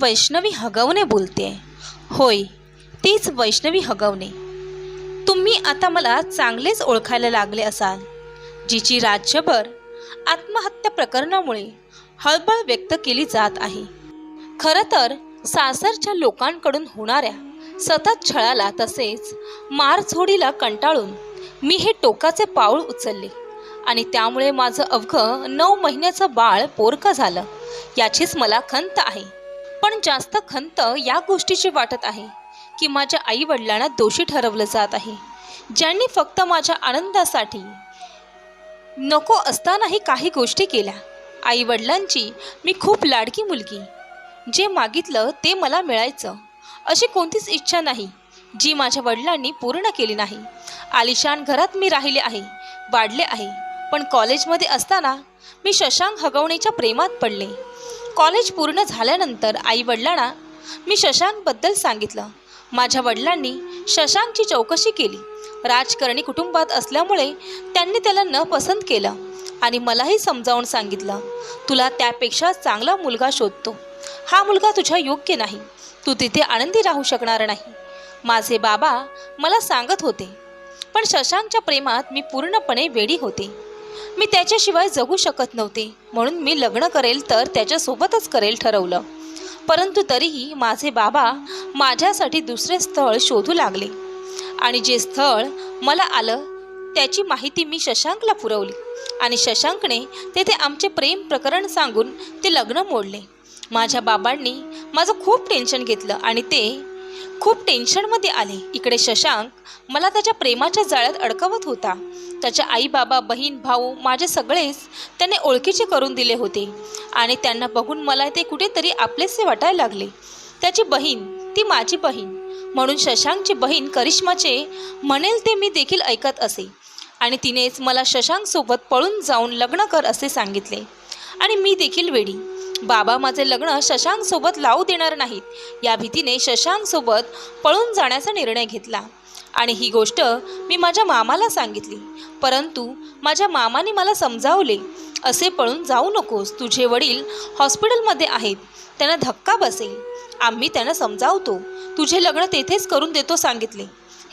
वैष्णवी हगवणे बोलते. होय तीच वैष्णवी हगवणे. तुम्ही आता मला चांगलेच ओळखायला लागले असाल जिची राज्यभर आत्महत्या प्रकरणामुळे हळबळ व्यक्त केली जात आहे. खरं तर सासरच्या लोकांकडून होणाऱ्या सतत छळाला तसेच मारझोडीला कंटाळून मी हे टोकाचे पाऊल उचलले आणि त्यामुळे माझं अवघं नऊ महिन्याचं बाळ पोरकं झालं याचीच मला खंत आहे. पण जास्त खंत या गोष्टीची वाटत आहे की माझ्या आई वडिलांना दोषी ठरवलं जात आहे. ज्यांनी फक्त माझ्या आनंदासाठी नको असतानाही काही गोष्टी केल्या. आई वडिलांची मी खूप लाडकी मुलगी. जे मागितलं ते मला मिळायचं. अशी कोणतीच इच्छा नाही जी माझ्या वडिलांनी पूर्ण केली नाही. आलिशान घरात मी राहिले आहे वाढले आहे. पण कॉलेजमध्ये असताना मी शशांक हगवणेच्या प्रेमात पडले. कॉलेज पूर्ण झाल्यानंतर आई वडिलांना मी शशांकबद्दल सांगितलं. माझ्या वडिलांनी शशांकची चौकशी केली. राजकारणी कुटुंबात असल्यामुळे त्यांनी त्याला न पसंत केलं आणि मलाही समजावून सांगितलं तुला त्यापेक्षा चांगला मुलगा शोधतो. हा मुलगा तुझ्या योग्य नाही. तू तिथे आनंदी राहू शकणार नाही. माझे बाबा मला सांगत होते. पण शशांकच्या प्रेमात मी पूर्णपणे वेडी होते. मी त्याच्याशिवाय जगू शकत नव्हते. म्हणून मी लग्न करेल तर त्याच्यासोबतच करेल ठरवलं. परंतु तरीही माझे बाबा माझ्यासाठी दुसरे स्थळ शोधू लागले. आणि जे स्थळ मला आलं त्याची माहिती मी शशांकला पुरवली. आणि शशांकने तेथे आमचे प्रेम प्रकरण सांगून ते लग्न मोडले. माझ्या बाबांनी माझं खूप टेन्शन घेतलं आणि ते खूप टेन्शनमध्ये आले. इकडे शशांक मला त्याच्या प्रेमाच्या जाळ्यात अडकवत होता. त्याच्या आई बाबा बहीण भाऊ माझे सगळेच त्याने ओळखीचे करून दिले होते. आणि त्यांना बघून मला ते कुठेतरी आपलेसे वाटायला लागले. त्याची बहीण ती माझी बहीण. म्हणून शशांकची बहीण करिश्माचे म्हणेल ते मी देखील ऐकत असे. आणि तिनेच मला शशांकसोबत पळून जाऊन लग्न कर असे सांगितले. आणि मी देखील वेडी. बाबा माझे लग्न शशांकसोबत लावू देणार नाहीत. या भीतीने शशांकसोबत पळून जाण्याचा निर्णय घेतला. आणि ही गोष्ट मी माझ्या मामाला सांगितली. परंतु माझ्या मामाने मला समजावले असे पळून जाऊ नकोस. तुझे वडील हॉस्पिटलमध्ये आहेत. त्यांना धक्का बसेल. आम्ही त्यांना समजावतो. तुझे लग्न तेथेच करून देतो सांगितले.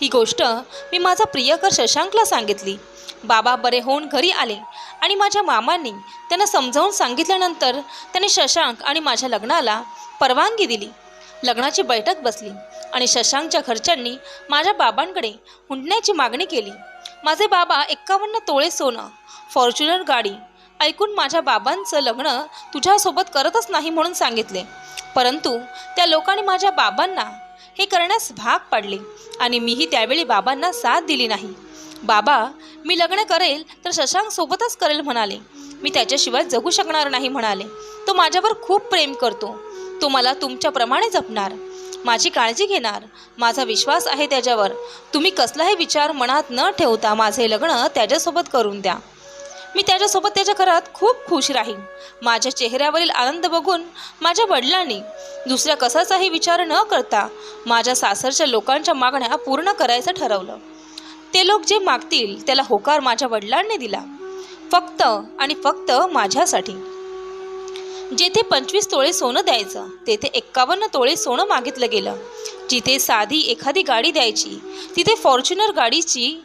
ही गोष्ट मी माझा प्रियकर शशांकला सांगितली. बाबा बरे होऊन घरी आले आणि माझ्या मामांनी त्यांना समजावून सांगितल्यानंतर त्याने शशांक आणि माझ्या लग्नाला परवानगी दिली. लग्नाची बैठक बसली आणि शशांकच्या घरच्यांनी माझ्या बाबांकडे हुंडण्याची मागणी केली. माझे बाबा एक्कावन्न तोळे सोनं फॉर्च्युनर गाडी ऐकून माझ्या बाबांचं लग्न तुझ्यासोबत करतच नाही म्हणून सांगितले. परंतु त्या लोकांनी माझ्या बाबांना हे करण्यास भाग पाडले आणि मीही त्यावेळी बाबांना साथ दिली नाही. बाबा मी लग्न करेल तर शशांकसोबतच करेल म्हणाले. मी त्याच्याशिवाय जगू शकणार नाही म्हणाले. तो माझ्यावर खूप प्रेम करतो. तो मला तुमच्याप्रमाणे जपणार. माझी काळजी घेणार. माझा विश्वास आहे त्याच्यावर. तुम्ही कसलाही विचार मनात न ठेवता माझे लग्न त्याच्यासोबत करून द्या. मी त्याच्यासोबत त्याच्या घरात खूप खुश राहीन. माझ्या चेहऱ्यावरील आनंद बघून माझ्या वडिलांनी दुसऱ्या कसाचाही विचार न करता माझ्या सासरच्या लोकांच्या मागण्या पूर्ण करायचं ठरवलं. ते लोक जे मागतील त्याला होकार माझ्या वडिलांनी दिला. फक्त आणि फक्त माझ्यासाठी. जेथे पंचवीस तोळे सोनं द्यायचं तेथे एक्कावन्न तोळे सोनं मागितलं गेलं. जिथे साधी एखादी गाडी द्यायची तिथे फॉर्च्युनर गाडीची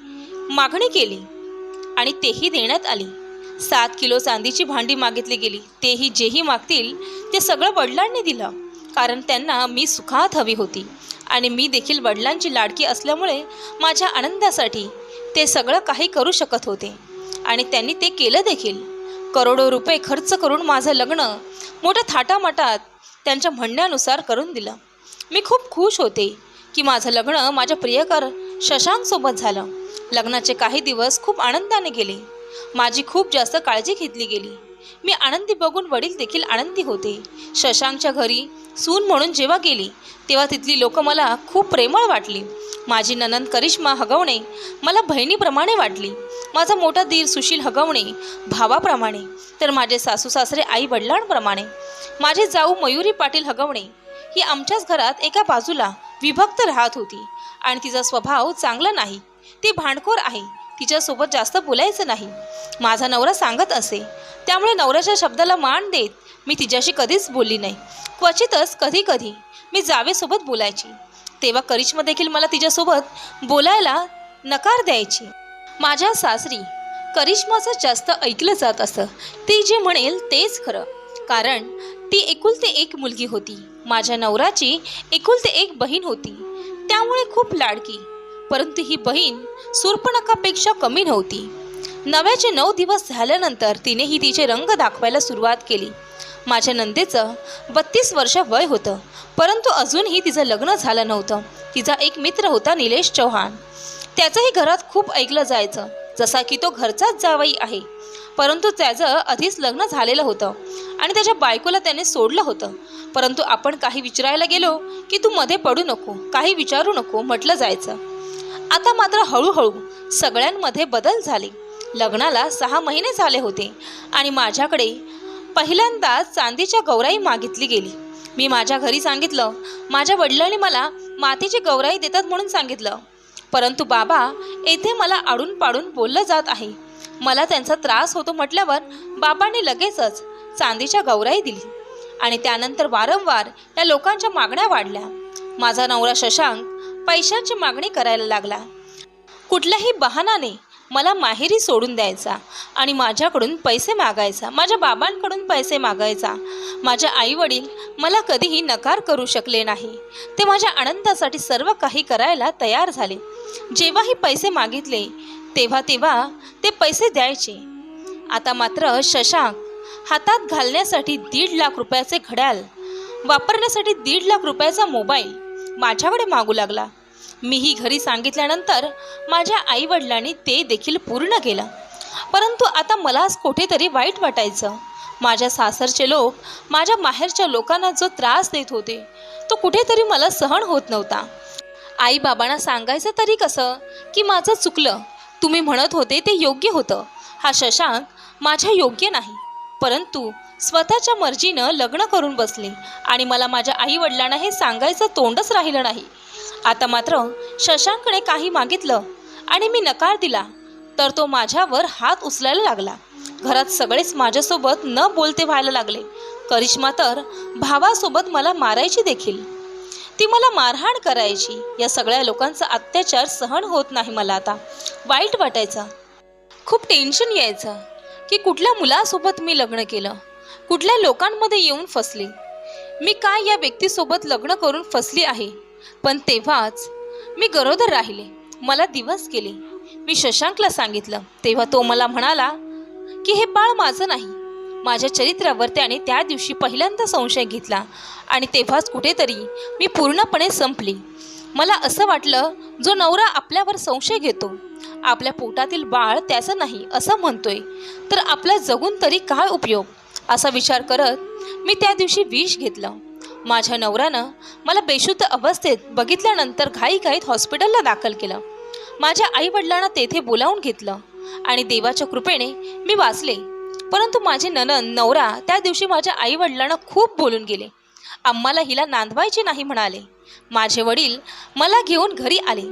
मागणी केली आणि तेही देण्यात आली. सात किलो चांदीची भांडी मागितली गेली. तेही जेही मागतील ते सगळं वडिलांनी दिलं. कारण त्यांना मी सुखात हवी होती आणि मी देखील वडिलांची लाडकी असल्यामुळे माझ्या आनंदासाठी ते सगळं काही करू शकत होते आणि त्यांनी ते केलं देखील. करोडो रुपये खर्च करून माझं लग्न मोठ्या थाटामाटात त्यांच्या म्हणण्यानुसार करून दिलं. मी खूप खुश होते की माझं लग्न माझ्या प्रियकर शशांकसोबत झालं. लग्नाचे काही दिवस खूप आनंदाने गेले. माझी खूप जास्त काळजी घेतली गेली. मी आनंदी बघून वडील देखील आनंदी होते. शशांकच्या घरी सून म्हणून जेव्हा गेली तेव्हा तिथली लोक मला खूप प्रेमळ वाटली. माझी ननंद करिश्मा हगवणे मला बहिणीप्रमाणे वाटली. माझा मोठा दीर सुशील हगवणे भावाप्रमाणे तर माझे सासू सासरे आई वडिलांप्रमाणे. माझे जाऊ मयुरी पाटील हगवणे ही आमच्याच घरात एका बाजूला विभक्त राहत होती. आणि तिचा स्वभाव चांगला नाही. ती भांडखोर आहे. तिच्यासोबत जास्त बोलायचं नाही. माझा नवरा सांगत असे. त्यामुळे नवऱ्याच्या शब्दाला मान देत मी तिच्याशी कधीच बोलली नाही. क्वचितच कधी कधी मी जावेसोबत बोलायची. तेव्हा करिश्मा देखील मला तिच्यासोबत बोलायला नकार द्यायची. माझ्या सासरी करिश्माचं जास्त ऐकलं जात असं. ती जे म्हणेल तेच खरं. कारण ती एकुलते एक मुलगी होती. माझ्या नवराची एकुलते एक बहीण होती. त्यामुळे खूप लाडकी. परंतु ही बहीण सुरपणकापेक्षा कमी नव्हती. नव्याचे नऊ दिवस झाल्यानंतर तिनेही तिचे रंग दाखवायला सुरुवात केली. माझ्या नंदेचं बत्तीस वर्ष वय होतं. परंतु अजूनही तिचं लग्न झालं नव्हतं. तिचा एक मित्र होता निलेश चव्हाण. त्याचंही घरात खूप ऐकलं जायचं जसा की तो घरचाच जावई आहे. परंतु त्याचं आधीच लग्न झालेलं होतं आणि त्याच्या बायकोला त्याने सोडलं होतं. परंतु आपण काही विचारायला गेलो की तू मध्ये पडू नको काही विचारू नको म्हटलं जायचं. आता मात्र हळूहळू सगळ्यांमध्ये बदल झाले. लग्नाला सहा महिने झाले होते आणि माझ्याकडे पहिल्यांदा चांदीच्या गौराई मागितली गेली. मी माझ्या घरी सांगितलं माझ्या वडिलांनी मला मातीची गौराई देतात म्हणून सांगितलं. परंतु बाबा येथे मला आडून पाडून बोललं जात आहे. मला त्यांचा त्रास होतो म्हटल्यावर बाबांनी लगेचच चांदीच्या गौराई दिली आणि त्यानंतर वारंवार या लोकांच्या मागण्या वाढल्या. माझा नवरा शशांक पैशांची मागणी करायला लागला. कुठल्याही बहानाने मला माहेरी सोडून द्यायचा आणि माझ्याकडून पैसे मागायचा माझ्या बाबांकडून पैसे मागायचा. माझे आईवडील मला कधीही नकार करू शकले नाही. ते माझ्या आनंदासाठी सर्व काही करायला तयार झाले. जेव्हाही पैसे मागितले तेव्हा तेव्हा ते पैसे द्यायचे. आता मात्र शशांक हातात घालण्यासाठी दीड लाख रुपयाचे घड्याळ वापरण्यासाठी दीड लाख रुपयाचा मोबाईल माझ्याकडे मागू लागला. मीही घरी सांगितल्यानंतर माझ्या आईवडिलांनी ते देखील पूर्ण केलं. परंतु आता मलाच कुठेतरी वाईट वाटायचं. माझ्या सासरचे लोक माझ्या माहेरच्या लोकांना जो त्रास देत होते तो कुठेतरी मला सहन होत नव्हता. आई बाबांना सांगायचं तरी कसं? की माझं चुकलं. तुम्ही म्हणत होते ते योग्य होतं. हा शशांक माझ्या योग्य नाही. परंतु स्वतःच्या मर्जीनं लग्न करून बसले आणि मला माझ्या आई वडिलांना हे सांगायचं तोंडच राहिलं नाही. आता मात्र शशांकने काही मागितलं आणि मी नकार दिला. तर तो माझ्यावर हात उचलायला लागला. घरात सगळेच माझ्यासोबत न बोलते व्हायला लागले. करिश्मा तर भावासोबत मला मारायची देखील. ती मला मारहाण करायची. या सगळ्या लोकांचा अत्याचार सहन होत नाही मला आता. वाईट वाटायचं. खूप टेन्शन यायचं. की कुठल्या मुलासोबत मी लग्न केलं? कुठल्या लोकांमध्ये येऊन फसले? मी काय या व्यक्तीसोबत लग्न करून फसली आहे? पण तेव्हाच मी गरोदर राहिले. मला दिवस गेले. मी शशांकला सांगितलं. तेव्हा तो मला म्हणाला की हे बाळ माझं नाही. माझ्या चरित्रावर त्याने त्या दिवशी पहिल्यांदा संशय घेतला आणि तेव्हाच कुठेतरी मी पूर्णपणे संपली. मला असं वाटलं जो नवरा आपल्यावर संशय घेतो आपल्या पोटातील बाळ त्याचं नाही असं म्हणतोय तर आपला जगून तरी काय उपयोग? असा विचार करत मी त्या दिवशी विष घेतलं. माझ्या नवऱ्यानं मला बेशुद्ध अवस्थेत बघितल्यानंतर घाईघाईत हॉस्पिटलला दाखल केलं. माझ्या आईवडिलांना तेथे बोलावून घेतलं आणि देवाच्या कृपेने मी वाचले. परंतु माझे ननन नवरा त्या दिवशी माझ्या आईवडिलांना खूप बोलून गेले. आम्हाला हिला नांदवायचे नाही म्हणाले. माझे वडील मला घेऊन घरी आले.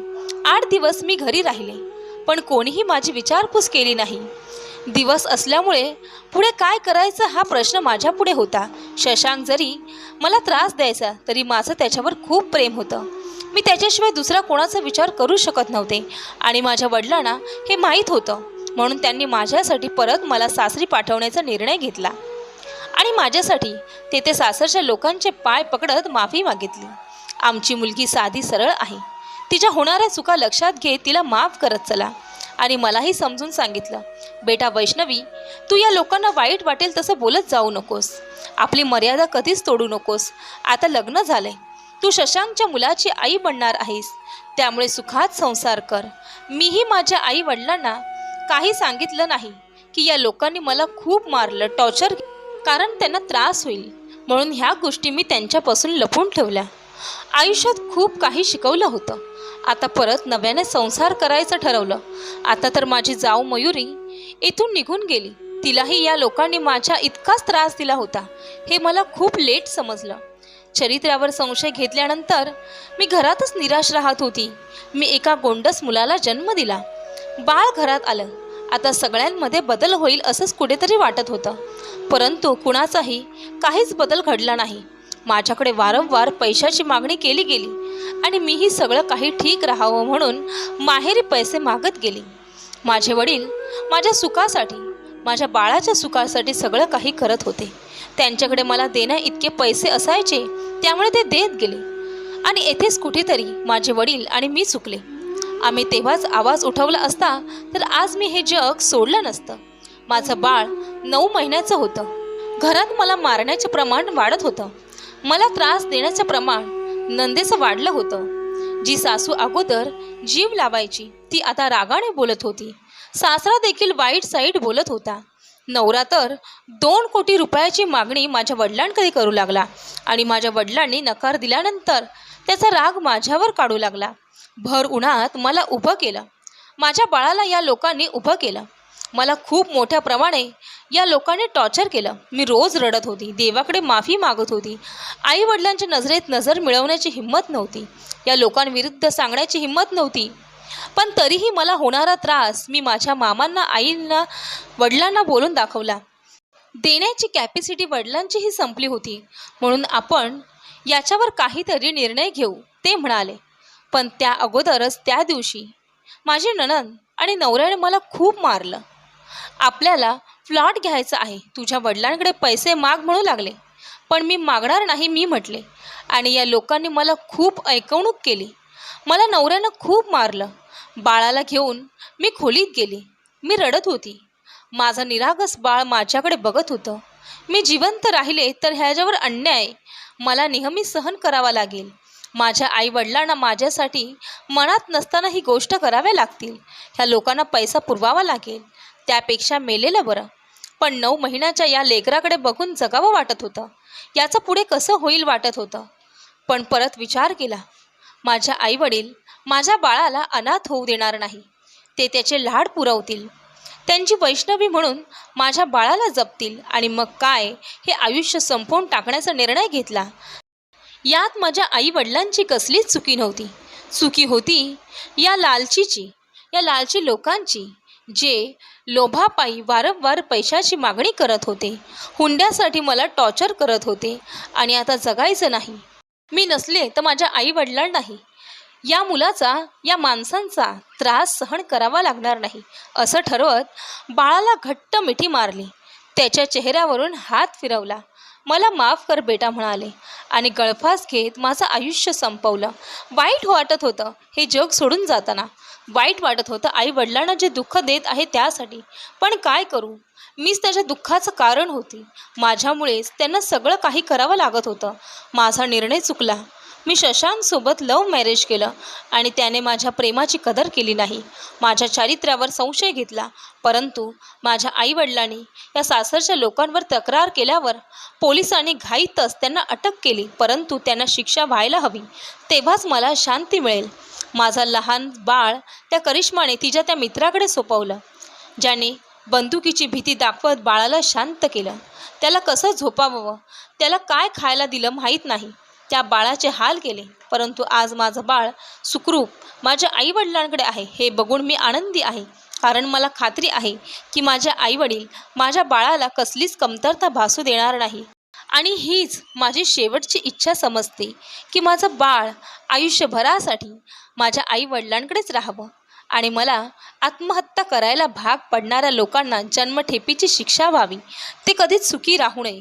आठ दिवस मी घरी राहिले पण कोणीही माझी विचारपूस केली नाही. दिवस असल्यामुळे पुढे काय करायचं हा प्रश्न माझ्या पुढे होता. शशांक जरी मला त्रास द्यायचा तरी माझं त्याच्यावर खूप प्रेम होतं. मी त्याच्याशिवाय दुसरा कोणाचा विचार करू शकत नव्हते आणि माझ्या वडिलांना हे माहीत होतं. म्हणून त्यांनी माझ्यासाठी परत मला सासरी पाठवण्याचा निर्णय घेतला. आणि माझ्यासाठी तेथे सासरच्या लोकांचे पाय पकडत माफी मागितली. आमची मुलगी साधी सरळ आहे. तिच्या होणाऱ्या चुका लक्षात घेत तिला माफ करत चला. आणि मलाही समजून सांगितलं बेटा वैष्णवी तू या लोकांना वाईट वाटेल तसं बोलत जाऊ नकोस. आपली मर्यादा कधीच तोडू नकोस. आता लग्न झालंय. तू शशांकच्या मुलाची आई बनणार आहेस. त्यामुळे सुखात संसार कर. मीही माझ्या आई वडिलांना काही सांगितलं नाही की या लोकांनी मला खूप मारलं टॉर्चर कारण त्यांना त्रास होईल. म्हणून ह्या गोष्टी मी त्यांच्यापासून लपून ठेवल्या. आयुष्यात खूप काही शिकवलं होतं. आता परत नव्याने संसार करायचं ठरवलं. आता तर माझी जाऊ मयुरी इथून निघून गेली. तिलाही या लोकांनी माझ्या इतकाच त्रास दिला होता. हे मला खूप लेट समजलं. चरित्रावर संशय घेतल्यानंतर मी घरातच निराश राहत होती. मी एका गोंडस मुलाला जन्म दिला. बाळ घरात आलं. आता सगळ्यांमध्ये बदल होईल असंच कुठेतरी वाटत होतं. परंतु कुणाचाही काहीच बदल घडला नाही. माझ्याकडे वारंवार पैशाची मागणी केली गेली आणि मीही सगळं काही ठीक राहावं म्हणून माहेरी पैसे मागत गेली. माझे वडील माझ्या सुखासाठी माझ्या बाळाच्या सुखासाठी सगळं काही करत होते. त्यांच्याकडे मला देण्या इतके पैसे असायचे त्यामुळे ते देत गेले. आणि येथेच कुठेतरी माझे वडील आणि मी चुकले. आम्ही तेव्हाच आवाज उठवला असता तर आज मी हे जग सोडलं नसतं. माझं बाळ नऊ महिन्याचं होतं. घरात मला मारण्याचं प्रमाण वाढत होतं. मला त्रास देण्याचं प्रमाण नंदेचं वाढलं होतं. जी सासू अगोदर जीव लावायची ती आता रागाने बोलत होती. सासरा देखील वाईट साईड बोलत होता. नवरा तर दोन कोटी रुपयाची मागणी माझ्या वडिलांकडे करू लागला आणि माझ्या वडिलांनी नकार दिल्यानंतर त्याचा राग माझ्यावर काढू लागला. भर उन्हात मला उभं केलं. माझ्या बाळाला या लोकांनी उभं केलं. मला खूप मोठ्या प्रमाणे या लोकांनी टॉर्चर केलं. मी रोज रडत होती. देवाकडे माफी मागत होती. आई वडिलांच्या नजरेत नजर मिळवण्याची हिंमत नव्हती. या लोकांविरुद्ध सांगण्याची हिंमत नव्हती. पण तरीही मला होणारा त्रास मी माझ्या मामांना आईंना वडिलांना बोलून दाखवला. देण्याची कॅपॅसिटी वडिलांचीही संपली होती. म्हणून आपण याच्यावर काहीतरी निर्णय घेऊ ते म्हणाले. पण त्या अगोदरच त्या दिवशी माझी नणन आणि नवऱ्याने मला खूप मारलं. आपल्याला फ्लॉट घ्यायचा आहे. तुझ्या वडिलांकडे पैसे माग म्हणू लागले. पण मी मागणार नाही मी म्हटले. आणि या लोकांनी मला खूप ऐकवणूक केली. मला नवऱ्यानं खूप मारलं. बाळाला घेऊन मी खोलीत गेली. मी रडत होती. माझं निरागस बाळ माझ्याकडे बघत होतं. मी जिवंत राहिले तर ह्याच्यावर अन्याय मला नेहमी सहन करावा लागेल. माझ्या आईवडिलांना माझ्यासाठी मनात नसताना ही गोष्ट कराव्या लागतील. ह्या लोकांना पैसा पुरवावा लागेल. त्यापेक्षा मेलेलं बरं. पण नऊ महिन्याच्या या लेकराकडे बघून जगावं वाटत होतं. याचं पुढे कसं होईल वाटत होतं. पण परत विचार केला. माझ्या आईवडील माझ्या बाळाला अनाथ होऊ देणार नाही. ते त्याचे लाड पुरवतील. त्यांची वैष्णवी म्हणून माझ्या बाळाला जपतील. आणि मग काय? हे आयुष्य संपवून टाकण्याचा निर्णय घेतला. यात माझ्या आई वडिलांची कसलीच चुकी नव्हती. चुकी होती या लालचीची या लालची लोकांची जे लोभापायी वारंवार पैशाची मागणी करत होते. हुंड्यासाठी मला टॉर्चर करत होते आणि आता जगायचं नाही. मी नसले तर माझ्या आई वडिलांनाही या मुलाचा या माणसांचा त्रास सहन करावा लागणार नाही असं ठरवत बाळाला घट्ट मिठी मारली. त्याच्या चेहऱ्यावरून हात फिरवला. मला माफ कर बेटा म्हणाले. आणि गळफास घेत माझं आयुष्य संपवलं. वाईट वाटत होतं हे जग सोडून जाताना. वाईट वाटत होतं आई वडिलांना जे दुःख देत आहे त्यासाठी. पण काय करू? मीच त्याच्या दुःखाचं कारण होती. माझ्यामुळेच त्यांना सगळं काही करावं लागत होतं. माझा निर्णय चुकला. मी शशांकसोबत लव्ह मॅरेज केलं आणि त्याने माझ्या प्रेमाची कदर केली नाही. माझ्या चारित्र्यावर संशय घेतला. परंतु माझ्या आईवडिलांनी या सासरच्या लोकांवर तक्रार केल्यावर पोलिसांनी घाईतच त्यांना अटक केली. परंतु त्यांना शिक्षा व्हायला हवी तेव्हाच मला शांती मिळेल. माझा लहान बाळ त्या करिश्माने तिच्या त्या मित्राकडे सोपवलं ज्याने बंदुकीची भीती दाखवत बाळाला शांत केलं. त्याला कसं झोपावं? त्याला काय खायला दिलं माहीत नाही. त्या बाळाचे हाल केले. परंतु आज माझं बाळ सुखरूप माझ्या आईवडिलांकडे आहे हे बघून मी आनंदी आहे. कारण मला खात्री आहे की माझ्या आईवडील माझ्या बाळाला कसलीच कमतरता भासू देणार नाही. आणि हीच माझी शेवटची इच्छा समजते की माझं बाळ आयुष्यभरासाठी माझ्या आईवडिलांकडेच राहावं आणि मला आत्महत्या करायला भाग पडणाऱ्या लोकांना जन्मठेपीची शिक्षा व्हावी. ते कधीच सुखी राहू नये.